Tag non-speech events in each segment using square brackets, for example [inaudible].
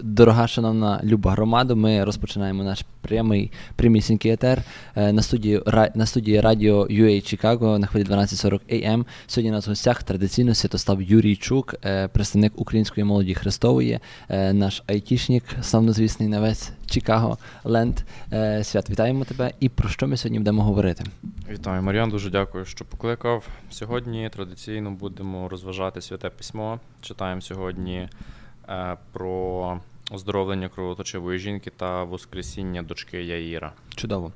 дорога шановна люба громада, ми розпочинаємо наш прямий прямісінький етер е, на студії на студії радіо UA Чикаго на хвилі 12.40 AM. Сьогодні у нас в гостях традиційно Святослав Юрій Чук, е, представник української молоді Христової, е, наш айтішник, славнозвісний на весь Чикаго Ленд. Свят, вітаємо тебе. І про що ми сьогодні будемо говорити? Вітаю, Мар'ян, дуже дякую, що покликав. Сьогодні традиційно будемо розважати святе письмо. Читаємо сьогодні про оздоровлення кровоточивої жінки та воскресіння дочки Яїра. Чудово.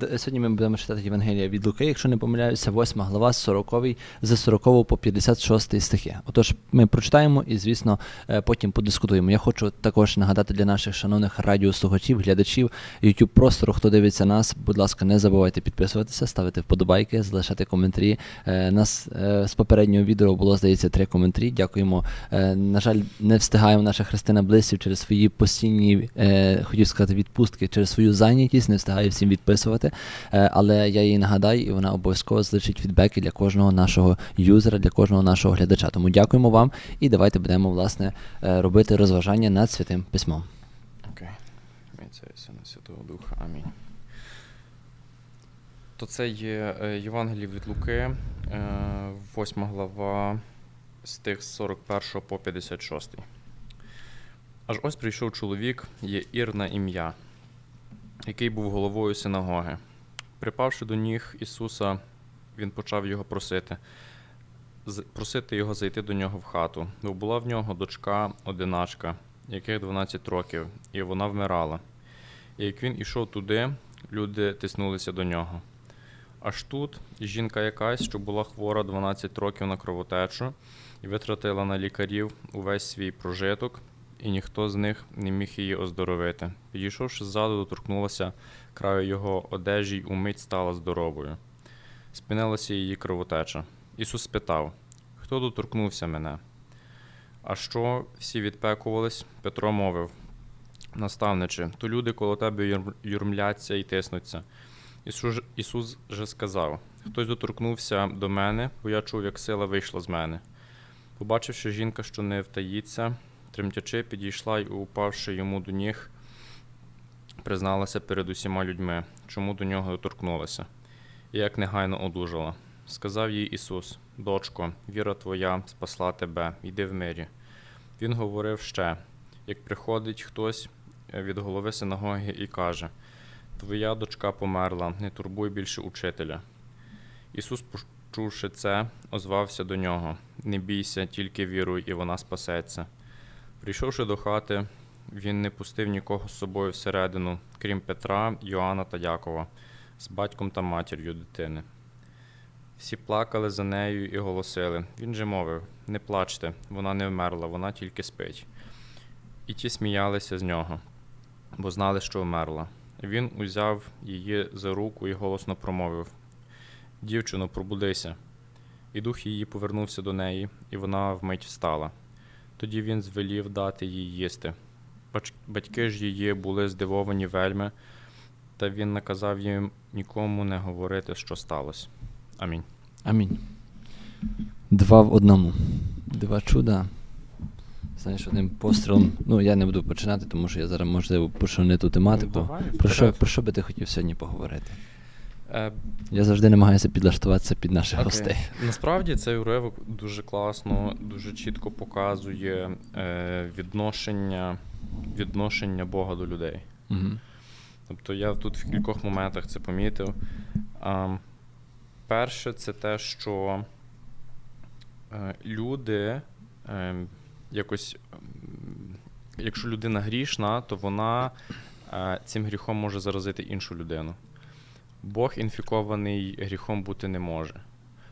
Сьогодні ми будемо читати Євангелія від Луки, якщо не помиляюся, 8 глава з 40 з 40 по 56 стихи. Отож, ми прочитаємо і, звісно, е, потім подискутуємо. Я хочу також нагадати для наших шановних радіослухачів, глядачів YouTube простору, хто дивиться нас, будь ласка, не забувайте підписуватися, ставити вподобайки, залишати коментарі. Е, Нас е, з попереднього відео було, здається, три коментарі. Дякуємо. На жаль, не встигаємо наша Христина Блисів через свої постійні, хотів сказати, відпустки, через свою зайнятість, не встигає всім відписувати. Е, Але я їй нагадаю, і вона обов'язково залишить фідбеки для кожного нашого юзера, для кожного нашого глядача. Тому дякуємо вам і давайте будемо власне е, робити розважання над святим письмом. Окей. Сина Святого Духа. Амінь. То це є е, Євангеліє від Луки, е, 8 глава, стих з 41 по 56. Аж ось прийшов чоловік, є Ір ім'я, який був головою синагоги. Припавши до ніг Ісуса, він почав його просити, просити його зайти до нього в хату, бо була в нього дочка одиначка, яких 12 років, і вона вмирала. І як він ішов туди, люди тиснулися до нього. Аж тут жінка якась, що була хвора 12 років на кровотечу, і витратила на лікарів увесь свій прожиток, і ніхто з них не міг її оздоровити. Підійшовши ззаду, доторкнулася краю його одежі й умить стала здоровою. Спинилася її кровотеча. Ісус спитав: Хто доторкнувся мене? А що всі відпекувались? Петро мовив: Наставниче, то люди коло тебе юрмляться і тиснуться. Ісус, Ісус же сказав: Хтось доторкнувся до мене, бо я чув, як сила вийшла з мене. Побачивши жінка, що не втаїться, тремтячи, підійшла й, упавши йому до ніг, призналася перед усіма людьми, чому до нього доторкнулася, і як негайно одужала. Сказав їй Ісус: Дочко, віра твоя спасла тебе, йди в мирі. Він говорив ще: як приходить хтось від голови синагоги і каже: Твоя дочка померла, не турбуй більше учителя. Ісус, почувши це, озвався до нього: Не бійся, тільки віруй, і вона спасеться. Прийшовши до хати, він не пустив нікого з собою всередину, крім Петра, Йоанна та Якова, з батьком та матір'ю дитини. Всі плакали за нею і голосили. Він же мовив: Не плачте, вона не вмерла, вона тільки спить. І ті сміялися з нього, бо знали, що вмерла. Він узяв її за руку і голосно промовив: Дівчино, пробудися. І дух її повернувся до неї, і вона вмить встала. Тоді він звелів дати їй їсти. Батьки ж її були здивовані вельми, та він наказав їм нікому не говорити, що сталося. Амінь. Амінь. Два в одному. Два чуда. Знаєш, одним пострілом. Ну, я не буду починати, тому що я зараз, можливо, почну не ту тематику. Ну, давай, про, що, про що би ти хотів сьогодні поговорити? Е, Я завжди намагаюся підлаштуватися під наших Окей. гостей. Насправді цей уривок дуже класно, дуже чітко показує е, відношення, відношення Бога до людей. Угу. Тобто я тут в кількох моментах це помітив. А, перше, це те, що е, люди е, якось, якщо людина грішна, то вона е, цим гріхом може заразити іншу людину. Бог інфікований гріхом бути не може.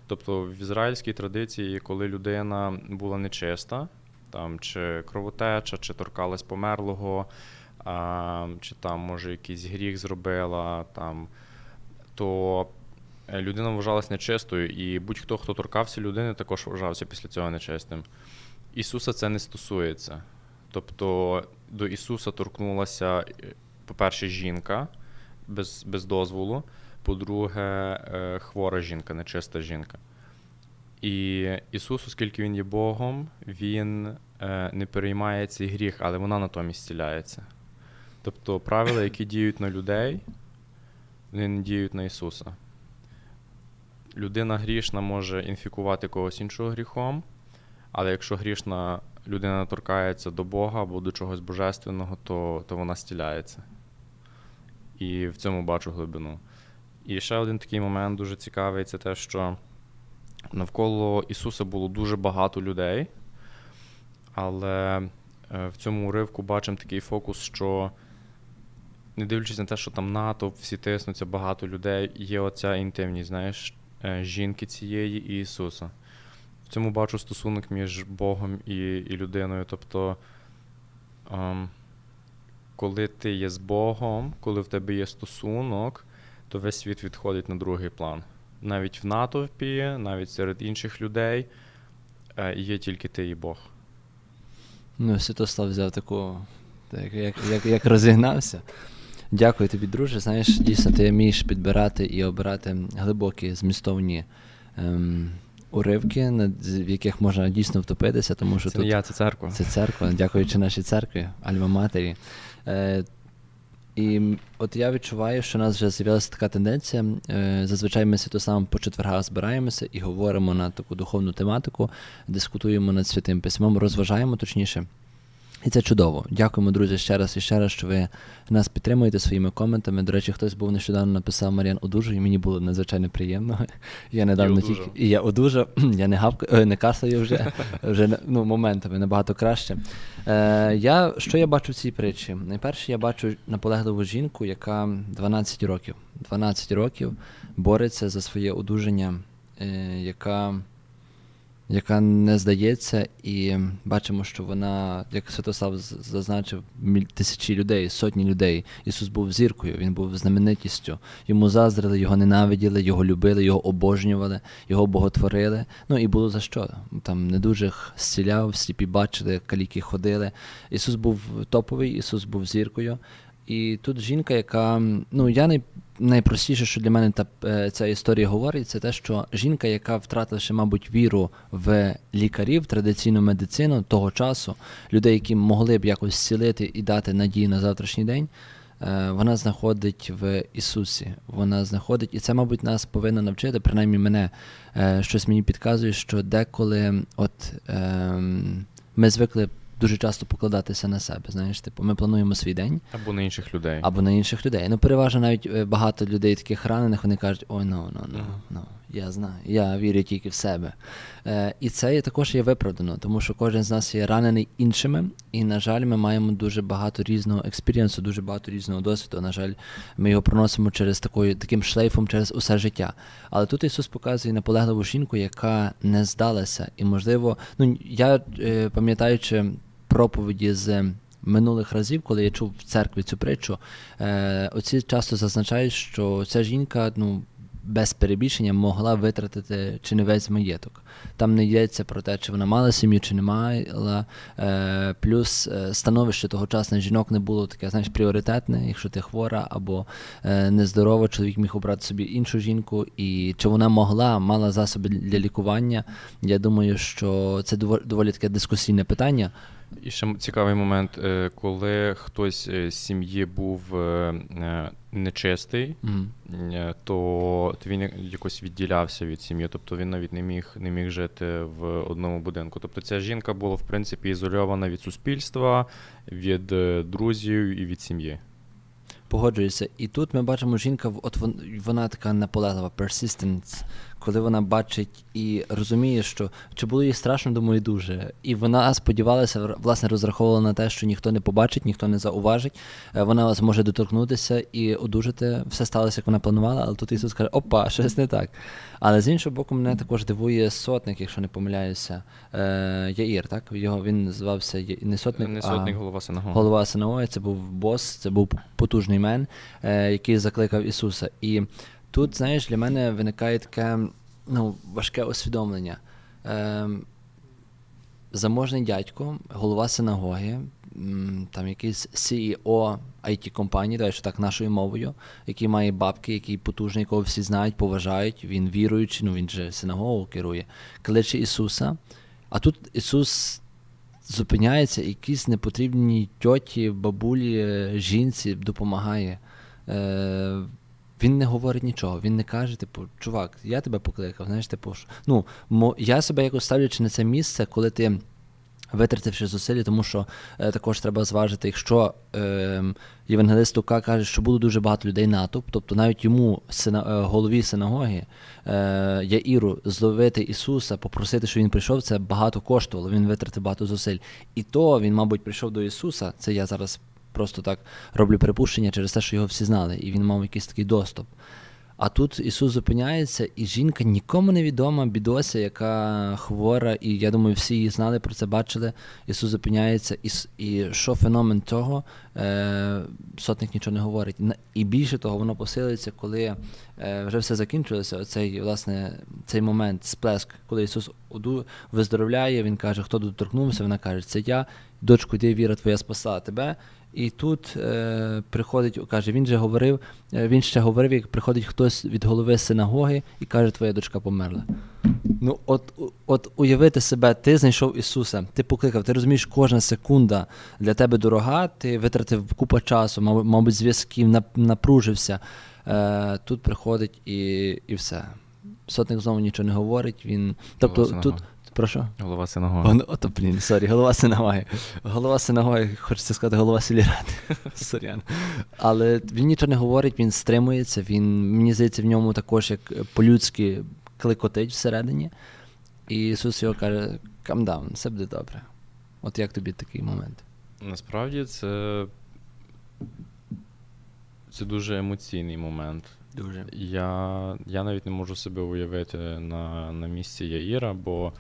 Тобто в ізраїльській традиції, коли людина була нечиста, там, чи кровотеча, чи торкалась померлого, а, чи там, може, якийсь гріх зробила, там, то людина вважалась нечистою, і будь-хто, хто торкався людини, також вважався після цього нечистим. Ісуса це не стосується. Тобто до Ісуса торкнулася, е, по-перше, жінка без, без дозволу, по-друге, е, хвора жінка, нечиста жінка. І Ісус, оскільки Він є Богом, Він е, не переймає цей гріх, але вона натомість зціляється. Тобто правила, які діють на людей, вони не діють на Ісуса. Людина грішна може інфікувати когось іншого гріхом, але якщо грішна людина торкається до Бога або до чогось божественного, то, то вона стіляється. І в цьому бачу глибину. І ще один такий момент дуже цікавий це те, що навколо Ісуса було дуже багато людей, але е, в цьому уривку бачимо такий фокус, що не дивлячись на те, що там НАТО, всі тиснуться, багато людей, є оця інтимність, знаєш, е, жінки цієї і Ісуса. В цьому бачу стосунок між Богом і, і людиною. Тобто, ем, коли ти є з Богом, коли в тебе є стосунок, то весь світ відходить на другий план. Навіть в натовпі, навіть серед інших людей е, є тільки ти і Бог. Ну, Святослав взяв таку, так, як, як, як розігнався. Дякую тобі, друже. Знаєш, дійсно, ти вмієш підбирати і обирати глибокі змістовні ем, уривки, над- в яких можна дійсно втопитися, тому що Це тут я, це церква. це церква, дякуючи нашій церкві, Альма-Матері. Е, і от я відчуваю, що у нас вже з'явилася така тенденція. Е, зазвичай ми Святославом по четвергах збираємося і говоримо на таку духовну тематику, дискутуємо над святим письмом, розважаємо точніше. І це чудово. Дякуємо, друзі, ще раз і ще раз, що ви нас підтримуєте своїми коментами. До речі, хтось був нещодавно написав Мар'ян одужуй, і мені було надзвичайно приємно. [laughs] Я недавно одужав. тільки і я одужав, [clears throat] я не гавкаю, е, не касаю вже, [laughs] вже ну, моментами набагато краще. Е, я, що я бачу в цій притчі? Найперше, я бачу наполегливу жінку, яка 12 років. 12 років бореться за своє одужання, е, яка яка не здається, і бачимо, що вона, як Святослав зазначив, тисячі людей, сотні людей. Ісус був зіркою, він був знаменитістю. Йому заздрили, його ненавиділи, його любили, його обожнювали, його боготворили. Ну і було за що. Там недужих зціляв, сліпі бачили, каліки ходили. Ісус був топовий, Ісус був зіркою. І тут жінка, яка, ну я най, найпростіше, що для мене та, е, ця історія говорить, це те, що жінка, яка втративши, мабуть, віру в лікарів, традиційну медицину того часу, людей, які могли б якось зцілити і дати надію на завтрашній день, е, вона знаходить в Ісусі. Вона знаходить, і це, мабуть, нас повинно навчити, принаймні мене, е, щось мені підказує, що деколи от ем, ми звикли дуже часто покладатися на себе. Знаєш, типу, ми плануємо свій день Або на інших людей. або на інших людей. Ну, переважно навіть е, багато людей таких ранених, вони кажуть, ой, ну, ну, ну, ну, я знаю, я вірю тільки в себе. Е, і це є, також є виправдано, тому що кожен з нас є ранений іншими, і, на жаль, ми маємо дуже багато різного експірієнсу, дуже багато різного досвіду. На жаль, ми його проносимо через такою, таким шлейфом через усе життя. Але тут Ісус показує наполегливу жінку, яка не здалася. І, можливо, ну я е, пам'ятаючи проповіді з минулих разів, коли я чув в церкві цю притчу, е, оці часто зазначають, що ця жінка, ну. Без перебільшення могла витратити чи не весь маєток. Там не йдеться про те, чи вона мала сім'ю, чи не мала. Е, плюс е, становище тогочасних жінок не було таке, знаєш, пріоритетне, якщо ти хвора або нездорова, чоловік міг обрати собі іншу жінку, і чи вона могла, мала засоби для лікування. Я думаю, що це доволі таке дискусійне питання. І ще цікавий момент, е, коли хтось з сім'ї був е, е, нечистий, е, то то він якось відділявся від сім'ї, тобто він навіть не міг, не міг жити в одному будинку. Тобто ця жінка була, в принципі, ізольована від суспільства, від друзів і від сім'ї. Погоджуюся. І тут ми бачимо жінка, от вон- вона така наполеглива, persistence, коли вона бачить і розуміє, що чи було їй страшно, думаю, дуже. І вона сподівалася, власне, розраховувала на те, що ніхто не побачить, ніхто не зауважить. Е, Вона зможе доторкнутися і одужати. Все сталося, як вона планувала, але тут Ісус каже, опа, щось не так. Але з іншого боку, мене також дивує сотник, якщо не помиляюся. Е, Яїр, так? Його він звався Я- не сотник, Не а... голова синагоги. Голова СНО, це був бос, це був потужний мен, е, який закликав Ісуса. І тут, знаєш, для мене виникає таке ну, важке усвідомлення. Ем, заможний дядько, голова синагоги, там якийсь CEO IT-компанії, що так нашою мовою, який має бабки, який потужний, якого всі знають, поважають, він віруючий, ну він же синагогу керує, кличе Ісуса. А тут Ісус зупиняється, і якійсь непотрібній тьоті, бабулі, е, жінці допомагає. Е, він не говорить нічого, він не каже, типу, чувак, я тебе покликав, знаєш, типу, ну, я себе якось ставлячи на це місце, коли ти витративши зусилля, тому що е, також треба зважити, якщо е, євангелист Лука каже, що було дуже багато людей натовп, тобто навіть йому, сина, е, голові синагоги, е, Яїру, зловити Ісуса, попросити, щоб він прийшов, це багато коштувало, він витратив багато зусиль. І то він, мабуть, прийшов до Ісуса, це я зараз просто так роблю припущення через те, що його всі знали, і він мав якийсь такий доступ. А тут Ісус зупиняється, і жінка нікому не відома, бідося, яка хвора, і я думаю, всі її знали про це, бачили. Ісус зупиняється, і, і що феномен того, е, сотник нічого не говорить. І більше того, воно посилюється, коли е, вже все закінчилося. Оцей, власне, цей момент, сплеск, коли Ісус оду- виздоровляє, Він каже, хто доторкнувся, вона каже, це я, дочку, де віра твоя спасла тебе. І тут е, приходить, каже, він же говорив, е, він ще говорив, як приходить хтось від голови синагоги і каже, твоя дочка померла. Ну, от, от уявити себе, ти знайшов Ісуса, ти покликав, ти розумієш, кожна секунда для тебе дорога, ти витратив купа часу, мабуть зв'язків, напружився. Е, тут приходить і, і все. Сотник знову нічого не говорить. Він. Тобто тут. Прошу? Голова синагоги. Ото, блін, сорі, голова синагоги. Голова синагоги, хочеться сказати, голова сільради. [laughs] Сорян. Але він нічого не говорить, він стримується, він, мені здається, в ньому також як по-людськи кликотить всередині. І Ісус його каже: calm down, все буде добре. От як тобі такий момент? Насправді це. Це дуже емоційний момент. Дуже. Я, я навіть не можу себе уявити на, на місці Яїра, бо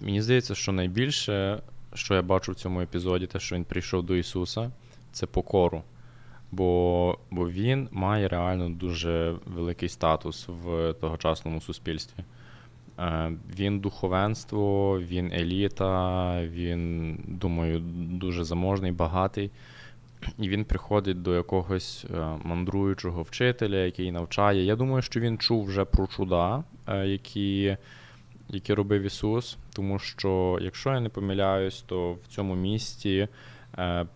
мені здається, що найбільше, що я бачу в цьому епізоді, те, що він прийшов до Ісуса, це покору. Бо, бо він має реально дуже великий статус в тогочасному суспільстві. Е, Він духовенство, він еліта, він, думаю, дуже заможний, багатий. І він приходить до якогось е, мандруючого вчителя, який навчає. Я думаю, що він чув вже про чуда, е, які, які робив Ісус. Тому що, якщо я не помиляюсь, то в цьому місті, е,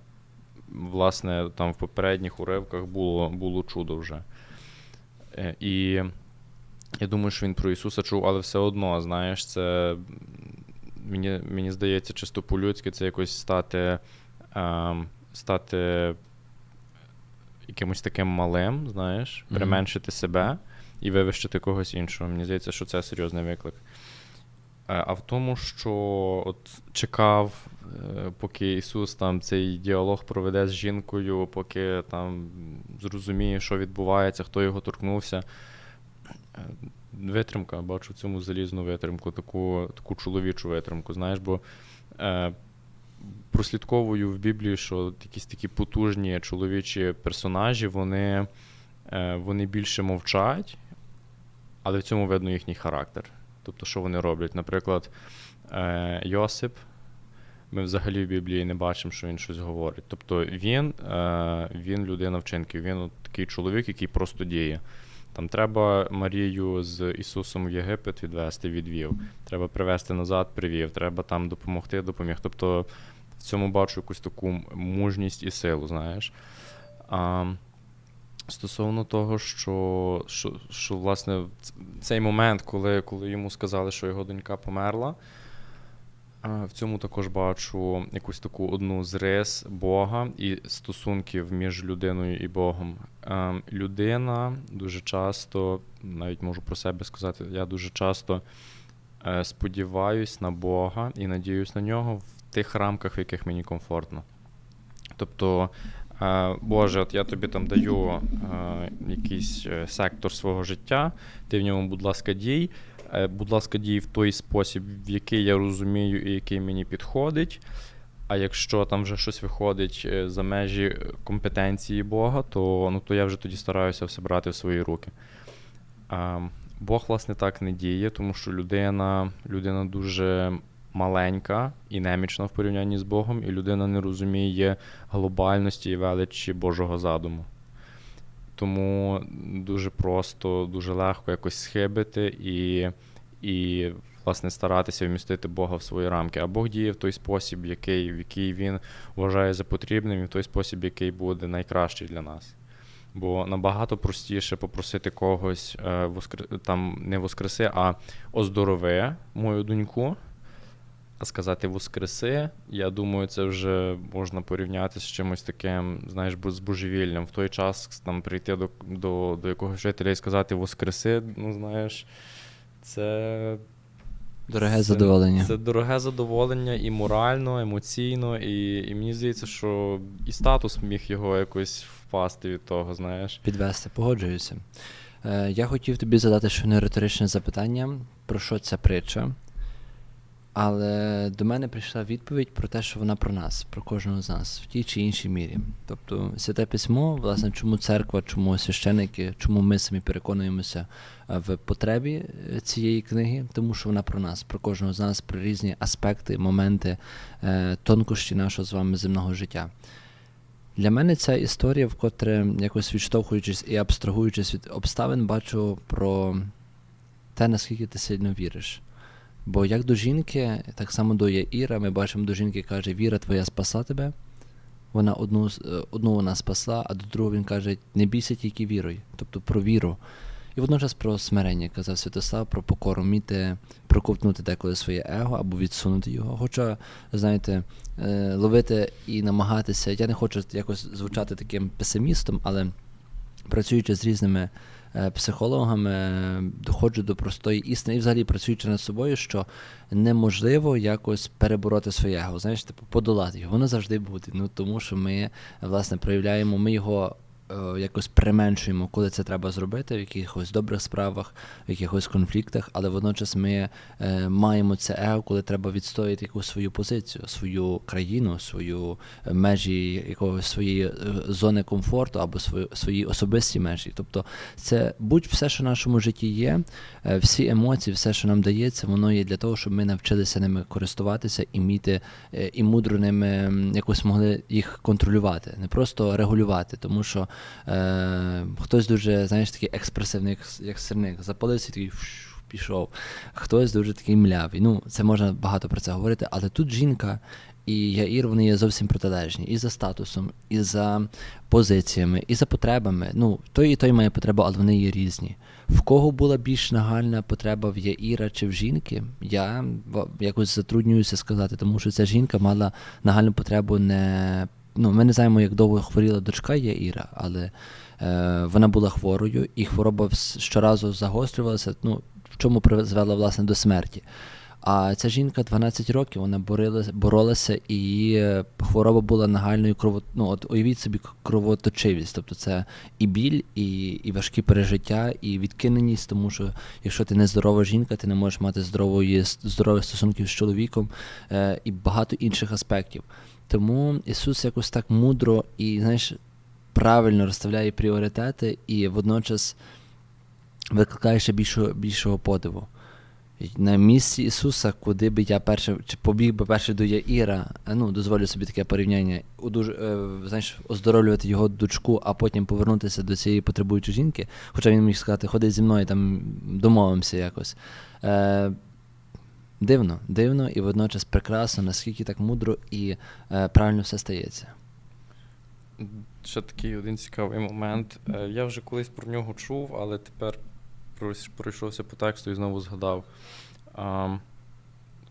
власне, там в попередніх уривках було, було чудо вже. Е, І я думаю, що він про Ісуса чув, але все одно, знаєш, це мені, мені здається, чисто по-людськи це якось стати. ем, стати якимось таким малим, знаєш, применшити себе і вивищити когось іншого. Мені здається, що це серйозний виклик. Е, А в тому, що от чекав, е, поки Ісус там цей діалог проведе з жінкою, поки там зрозуміє, що відбувається, хто його торкнувся. Е, Витримка, бачу в цьому залізну витримку, таку, таку чоловічу витримку, знаєш, бо е, прослідковую в Біблії, що якісь такі потужні чоловічі персонажі, вони, е, вони більше мовчать, але в цьому видно їхній характер. Тобто, що вони роблять? Наприклад, е, Йосип, ми взагалі в Біблії не бачимо, що він щось говорить. Тобто він, е, він людина вчинків, він от такий чоловік, який просто діє. Там треба Марію з Ісусом в Єгипет відвести, відвів. Треба привезти назад, привів. Треба там допомогти, допоміг. Тобто в цьому бачу якусь таку мужність і силу, знаєш. А, стосовно того, що, що, що власне цей момент, коли, коли йому сказали, що його донька померла, в цьому також бачу якусь таку одну з рис Бога і стосунків між людиною і Богом. Е, людина дуже часто, навіть можу про себе сказати, я дуже часто е, сподіваюсь на Бога і надіюсь на нього в тих рамках, в яких мені комфортно. Тобто, е, Боже, от я тобі там даю якийсь е, сектор свого життя, ти в ньому, будь ласка, дій. Е, Будь ласка, дій в той спосіб, в який я розумію і який мені підходить. А якщо там вже щось виходить е, за межі компетенції Бога, то, ну, то я вже тоді стараюся все брати в свої руки. Бог, власне, так не діє, тому що людина, людина дуже маленька і немічна в порівнянні з Богом, і людина не розуміє глобальності і величі Божого задуму. Тому дуже просто, дуже легко якось схибити і, і власне, старатися вмістити Бога в свої рамки. А Бог діє в той спосіб, який, в який він вважає за потрібним, і в той спосіб, який буде найкращий для нас. Бо набагато простіше попросити когось е, там не воскреси, а оздорови мою доньку. А сказати воскреси, я думаю, це вже можна порівняти з чимось таким, знаєш, з божевільним. В той час там прийти до, до, до якогось жителя і сказати воскреси, ну знаєш, це Дороге це- задоволення. Це дороге задоволення і морально, емоційно, і, і мені здається, що і статус міг його якось впасти від того, знаєш. Підвести, погоджуюся. Е, я хотів тобі задати ще не риторичне запитання, про що ця притча. Але до мене прийшла відповідь про те, що вона про нас, про кожного з нас, в тій чи іншій мірі. Тобто, святе письмо, власне, чому церква, чому священики, чому ми самі переконуємося е, в потребі е, цієї книги, тому що вона про нас, про кожного з нас, про різні аспекти, моменти, е, тонкощі нашого з вами земного життя. Для мене ця історія, вкотре якось відштовхуючись і абстрагуючись від обставин, бачу про те, наскільки ти сильно віриш. Бо як до жінки, так само до Яїра, ми бачимо до жінки, каже, віра твоя спасла тебе. Вона одну, е, одну вона спасла, а до другого він каже, не бійся тільки вірою, тобто про віру. І водночас про смирення, казав Святослав, про покору, вміти проковтнути деколи своє его або відсунути його. Хоча, знаєте, е, ловити і намагатися. Я не хочу якось звучати таким песимістом, але працюючи з різними психологами, е, доходжу до простої істини, і взагалі працюючи над собою, що неможливо якось перебороти своє его, знаєш, типу, подолати його. Воно завжди буде. Ну тому що ми власне проявляємо, ми його. Е, Якось применшуємо, коли це треба зробити, в якихось добрих справах, в якихось конфліктах, але водночас ми е, маємо це его, коли треба відстояти якусь свою позицію, свою країну, свою е, межі якогось своєї зони комфорту або свої, свої особисті межі. Тобто, це будь все, що в нашому житті є, всі емоції, все, що нам дається, воно є для того, щоб ми навчилися ними користуватися і вміти е, і мудро ними якось могли їх контролювати, не просто регулювати, тому що е, хтось дуже, знаєш, такий експресивний, як, сирник, запалився і такий. Пішов, хтось дуже такий млявий. Ну, це можна багато про це говорити, але тут жінка і Яїр вони є зовсім протилежні і за статусом, і за позиціями, і за потребами. Ну, той і той має потребу, але вони є різні. В кого була більш нагальна потреба в Яїра чи в жінки, я якось затруднююся сказати, тому що ця жінка мала нагальну потребу не. Ну, ми не знаємо, як довго хворіла дочка Яїра, але е, вона була хворою, і хвороба щоразу загострювалася, ну, в чому призвела власне до смерті. А ця жінка 12 років, вона боролася, боролася і е, хвороба була нагальною крово... ну, от уявіть собі кровоточивість. Тобто це і біль, і, і важкі пережиття, і відкиненість, тому що якщо ти не здорова жінка, ти не можеш мати здорової, здорових стосунків з чоловіком е, і багато інших аспектів. Тому Ісус якось так мудро і, знаєш, правильно розставляє пріоритети і водночас викликає ще більшого, більшого подиву. На місці Ісуса, куди би я перше, чи побіг би перше до Яїра, ну, дозволю собі таке порівняння, удуж, е, знаєш, оздоровлювати його дочку, а потім повернутися до цієї потребуючої жінки, хоча він міг сказати, ходи зі мною, там домовимося якось. Е, дивно, дивно і водночас прекрасно, наскільки так мудро і е, правильно все стається. Ще такий один цікавий момент. Е, Я вже колись про нього чув, але тепер пройшовся по тексту і знову згадав. А,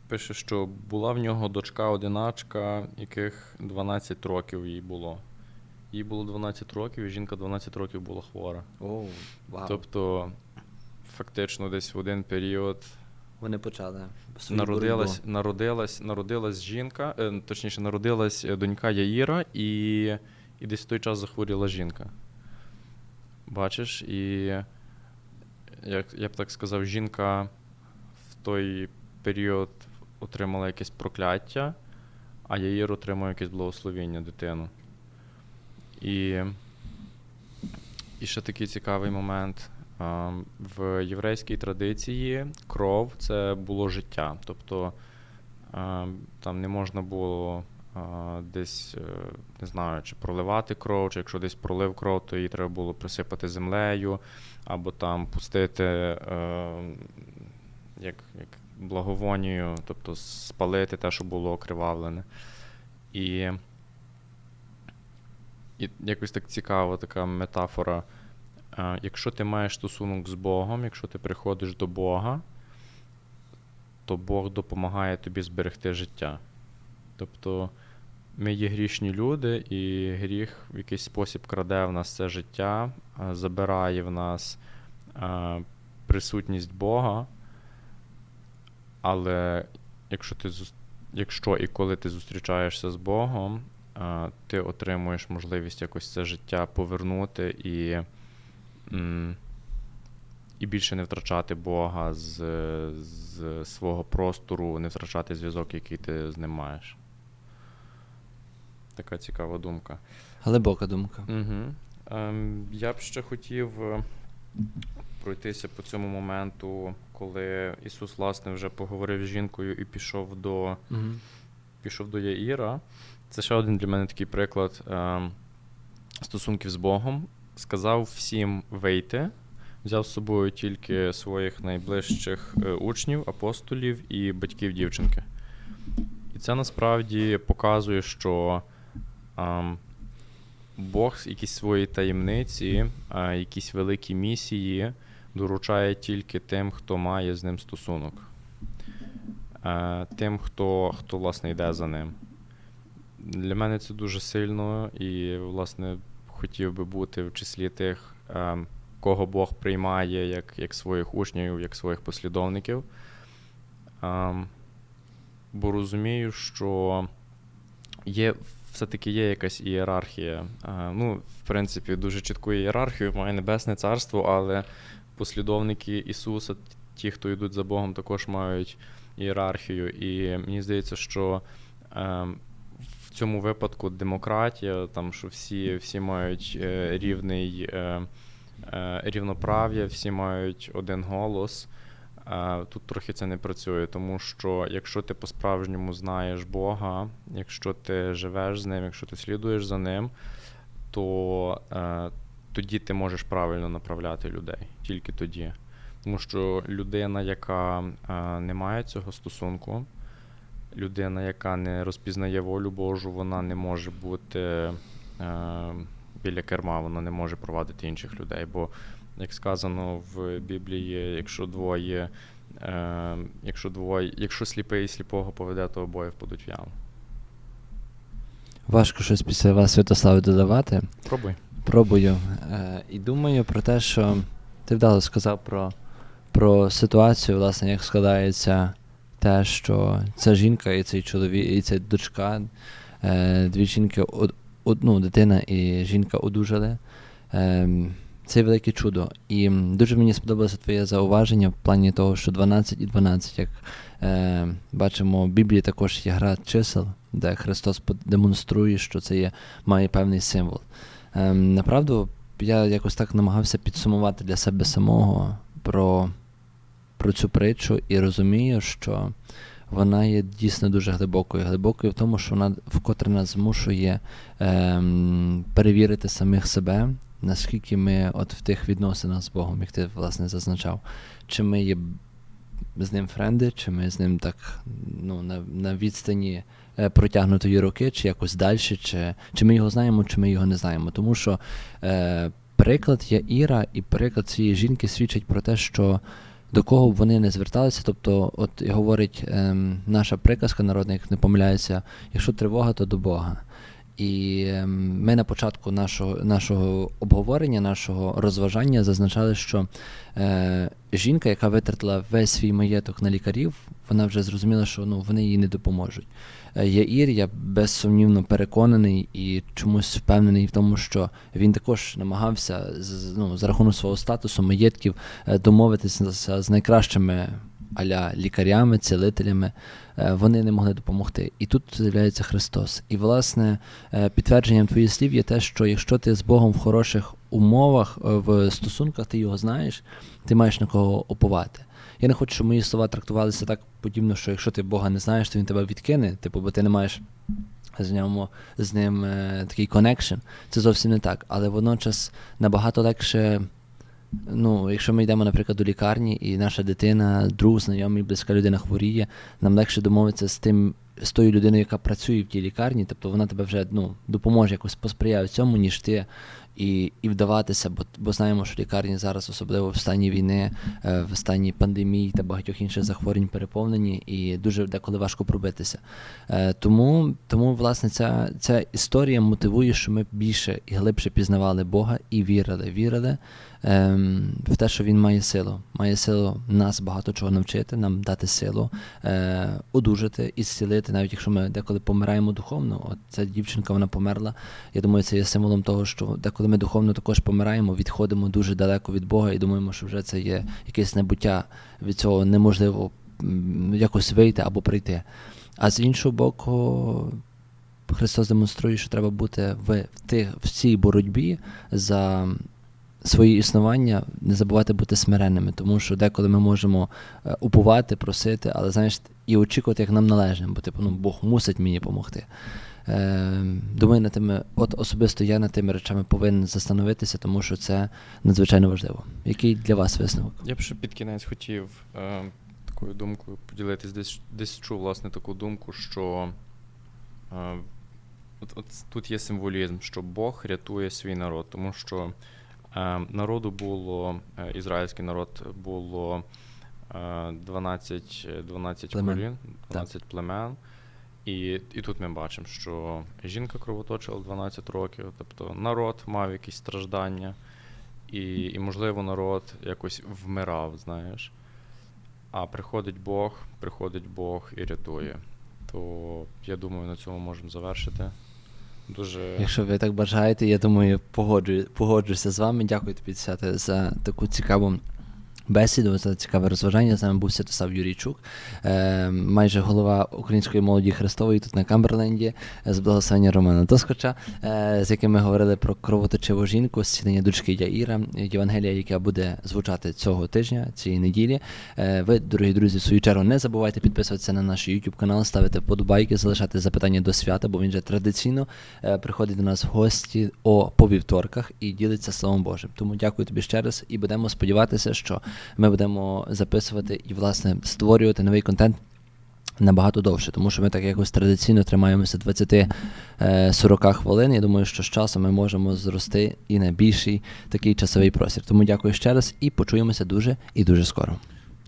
Пише, що була в нього дочка одиначка, яких 12 років їй було. Їй було 12 років, і жінка 12 років була хвора. О, вау. Тобто, фактично, десь в один період Вони почали свою народилась, боротьбу. народилась, народилась жінка, е, точніше, народилась е, донька Яїра, і, і десь в той час захворіла жінка. Бачиш, і як я б так сказав, жінка в той період отримала якесь прокляття, а Яїр отримав якесь благословіння дитину. І, і ще такий цікавий момент. В єврейській традиції кров це було життя. Тобто там не можна було десь, е, не знаю, чи проливати кров, чи якщо десь пролив кров, то її треба було присипати землею, або там пустити е, як, як благовонію, тобто спалити те, що було окривавлене. І, і якось так цікава така метафора. Якщо ти маєш стосунок з Богом, якщо ти приходиш до Бога, то Бог допомагає тобі зберегти життя. Тобто ми є грішні люди, і гріх в якийсь спосіб краде в нас це життя, забирає в нас присутність Бога. Але якщо ти якщо і коли ти зустрічаєшся з Богом, ти отримуєш можливість якось це життя повернути і, і більше не втрачати Бога з, з свого простору, не втрачати зв'язок, який ти з ним маєш. Така цікава думка. Глибока думка. Угу. Ем, я б ще хотів е, пройтися по цьому моменту, коли Ісус, власне, вже поговорив з жінкою і пішов до, Угу. пішов до Яїра. Це ще один для мене такий приклад ем, стосунків з Богом. Сказав всім вийти, взяв з собою тільки своїх найближчих е, учнів, апостолів і батьків дівчинки. І це насправді показує, що ем, Бог якісь свої таємниці, а, якісь великі місії доручає тільки тим, хто має з ним стосунок. Е, Тим, хто, хто власне йде за ним. Для мене це дуже сильно і, власне, хотів би бути в числі тих, е, кого Бог приймає як, як своїх учнів, як своїх послідовників. Ем, Бо розумію, що є, все-таки є якась ієрархія. Е, Ну, в принципі, дуже чітку ієрархію має Небесне Царство, але послідовники Ісуса, ті, хто йдуть за Богом, також мають ієрархію. І мені здається, що е, цьому випадку демократія, там, що всі, всі мають е, рівний е, е, рівноправ'я, всі мають один голос. Тут трохи це не працює, тому що якщо ти по-справжньому знаєш Бога, якщо ти живеш з ним, якщо ти слідуєш за ним, то тоді ти можеш правильно направляти людей. Тільки тоді. Тому що людина, яка не має цього стосунку, людина, яка не розпізнає волю Божу, вона не може бути е, біля керма, вона не може провадити інших людей. Бо, як сказано в Біблії, якщо двоє, е, якщо двоє, якщо сліпий і сліпого поведе, то обоє впадуть в яму. Важко щось після вас, Святославе, додавати. Пробуй. Пробую. Е, і думаю про те, що ти вдало сказав про, про ситуацію, власне, як складається те, що ця жінка і цей чоловік, і ця дочка, е, дві жінки, одну дитина і жінка одужали. Е, це велике чудо. І дуже мені сподобалося твоє зауваження в плані того, що 12 і 12, як е, бачимо, в Біблії також є гра чисел, де Христос демонструє, що це є, має певний символ. Ем, направду, я якось так намагався підсумувати для себе самого про, про цю притчу і розумію, що вона є дійсно дуже глибокою. Глибокою в тому, що вона вкотре нас змушує ем, перевірити самих себе, наскільки ми от в тих відносинах з Богом, як ти власне зазначав, чи ми є з ним френди, чи ми з ним так ну, на, на відстані е, протягнутої руки, чи якось далі, чи, чи ми його знаємо, чи ми його не знаємо. Тому що е, приклад Іра, і приклад цієї жінки свідчить про те, що до кого б вони не зверталися. Тобто, от і говорить ем, наша приказка народна, як не помиляюся, якщо тривога, то до Бога. І ем, ми на початку нашого, нашого обговорення, нашого розважання зазначали, що е, жінка, яка витратила весь свій маєток на лікарів, вона вже зрозуміла, що ну, вони їй не допоможуть. Е, Яїр, я безсумнівно переконаний і чомусь впевнений в тому, що він також намагався з, ну, за рахунок свого статусу, маєтків, е, домовитися з найкращими аля лікарями, цілителями, е, вони не могли допомогти. І тут з'являється Христос. І, власне, е, підтвердженням твоїх слів є те, що якщо ти з Богом в хороших умовах, е, в стосунках, ти його знаєш, ти маєш на кого оповати. Я не хочу, щоб мої слова трактувалися так подібно, що якщо ти Бога не знаєш, то він тебе відкине, типу, бо ти не маєш з ньому з ним такий коннекшн. Це зовсім не так. Але водночас набагато легше. Ну, якщо ми йдемо, наприклад, до лікарні, і наша дитина, друг, знайомий, близька людина хворіє, нам легше домовитися з тим, з тою людиною, яка працює в тій лікарні, тобто вона тебе вже ну, допоможе якось посприяє цьому, ніж ти. І, і вдаватися, бо, бо знаємо, що лікарні зараз, особливо в стані війни, е, в стані пандемії та багатьох інших захворювань переповнені, і дуже деколи важко пробитися. Е, Тому, тому власне, ця, ця історія мотивує, що ми більше і глибше пізнавали Бога і вірили, вірили ем, в те, що Він має силу. Має силу нас багато чого навчити, нам дати силу, е, одужати і зцілити, навіть якщо ми деколи помираємо духовно. От ця дівчинка вона померла. Я думаю, це є символом того, що деколи ми духовно також помираємо, відходимо дуже далеко від Бога і думаємо, що вже це є якесь небуття від цього неможливо якось вийти або прийти. А з іншого боку, Христос демонструє, що треба бути в, тих, в цій боротьбі за своє існування, не забувати бути смиренними, тому що деколи ми можемо е, упувати, просити, але знаєш, і очікувати, як нам належне, бо типу, ну, Бог мусить мені допомогти. Е, думаю, над тими, от особисто я над тими речами повинен застановитися, тому що це надзвичайно важливо. Який для вас висновок? Я б ще під кінець хотів е, такою думкою поділитись. Десь, десь чув, власне, таку думку, що е, от, от тут є символізм, що Бог рятує свій народ, тому що е, народу було, е, ізраїльський народ було е, 12, е, 12 Племен. колін, 12 племен. І, і тут ми бачимо, що жінка кровоточила 12 років, тобто народ мав якісь страждання, і, і можливо, народ якось вмирав, знаєш. А приходить Бог, приходить Бог і рятує. То я думаю, на цьому можемо завершити. Дуже Якщо ви так бажаєте, я думаю, погоджую, погоджуюся з вами. Дякую тобі, Святе, за таку цікаву бесіду, за цікаве розважання. З нами був Святослав Юрійчук, е, майже голова української молоді Христової тут на Камберленді, з благословення Романа Тоскоча, е, з яким ми говорили про кровоточиву жінку, зцілення дочки Яїра, Євангелія, яка буде звучати цього тижня, цієї неділі. Е, Ви, дорогі друзі, в свою чергу не забувайте підписуватися на наш YouTube канал, ставити вподобайки, залишати запитання до свята, бо він вже традиційно е, приходить до нас в гості о по вівторках і ділиться Словом Божим. Тому дякую тобі ще раз і будемо сподіватися, що ми будемо записувати і власне створювати новий контент. Набагато довше, тому що ми так якось традиційно тримаємося 20-40 хвилин. Я думаю, що з часом ми можемо зрости і на більший такий часовий простір. Тому дякую ще раз і почуємося дуже і дуже скоро.